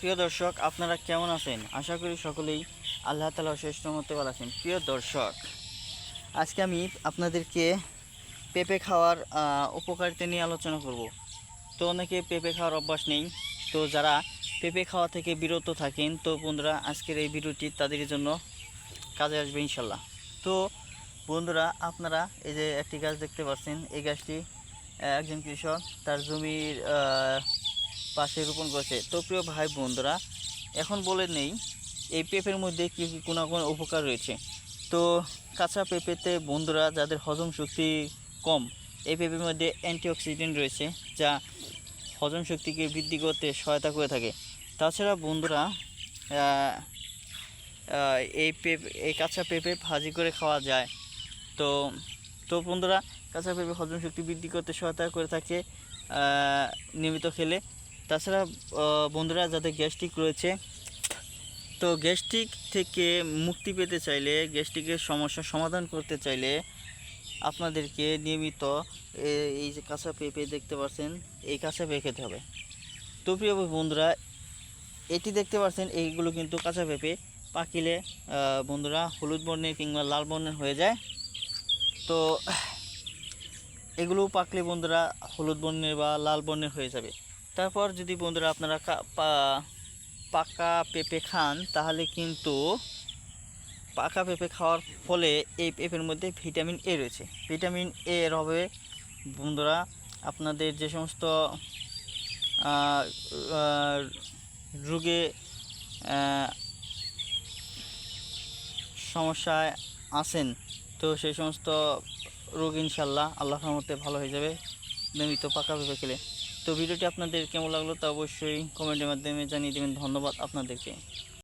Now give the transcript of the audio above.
প্রিয় দর্শক, আপনারা কেমন আছেন? আশা করি সকলেই আল্লাহ তালা শ্রেষ্ঠ মতে ভালো আছেন। প্রিয় দর্শক, আজকে আমি আপনাদেরকে পেঁপে খাওয়ার উপকারিতা নিয়ে আলোচনা করব। তো অনেকে পেঁপে খাওয়ার অভ্যাস নেই। তো যারা পেঁপে খাওয়া থেকে বিরত থাকেন, তো বন্ধুরা, আজকের এই ভিডিওটি তাদের জন্য কাজে আসবে ইনশাল্লাহ তো বন্ধুরা, আপনারা এই যে একটি গাছ দেখতে পাচ্ছেন, এই গাছটি একজন কৃষক, তার জমির পাশে রোপণ করেছে। তো প্রিয় ভাই বন্ধুরা, এখন বলে নেই এই পেঁপের মধ্যে কী কী কোনো কোনো উপকার রয়েছে। তো কাঁচা পেঁপেতে বন্ধুরা, যাদের হজম শক্তি কম এই পেঁপের মধ্যে অ্যান্টিঅক্সিডেন্ট রয়েছে, যা হজম শক্তিকে বৃদ্ধি করতে সহায়তা করে থাকে। তাছাড়া বন্ধুরা এই পেঁপে এই কাঁচা পেঁপে ভাজি করে খাওয়া যায়। তো তো বন্ধুরা, কাঁচা পেঁপে হজম শক্তি বৃদ্ধি করতে সহায়তা করে থাকে নিয়মিত খেলে। তাছাড়া বন্ধুরা, যাদের গ্যাস্ট্রিক রয়েছে, তো গ্যাস্ট্রিক থেকে মুক্তি পেতে চাইলে গ্যাস্ট্রিকের সমস্যার সমাধান করতে চাইলে, আপনাদেরকে নিয়মিত এই যে কাঁচা পেঁপে দেখতে পাচ্ছেন, এই কাঁচা পেঁপে খেতে হবে। তো প্রিয় বন্ধুরা, এটি দেখতে পাচ্ছেন, এইগুলো কিন্তু কাঁচা পেঁপে পাকিলে বন্ধুরা, হলুদ বর্ণের কিংবা লাল বর্ণের হয়ে যায়। তো এগুলো পাকলে বন্ধুরা, হলুদ বর্ণের বা লাল বর্ণের হয়ে যাবে। তারপর যদি বন্ধুরা আপনারা পাকা পেঁপে খান, তাহলে কিন্তু পাকা পেঁপে খাওয়ার ফলে এই পেঁপের মধ্যে ভিটামিন এ রয়েছে। ভিটামিন এ এর হবে, বন্ধুরা আপনাদের যে সমস্ত রোগে সমস্যায় আছেন, তো সেই সমস্ত রোগ ইনশাল্লাহ আল্লাহর রহমতে ভালো হয়ে যাবে। নিয়মিত পাকা পেঁপে খেলে। তো ভিডিওটি আপনাদের কেমন লাগল তা অবশ্যই কমেন্টের মাধ্যমে জানিয়ে দেবেন। ধন্যবাদ আপনাদেরকে।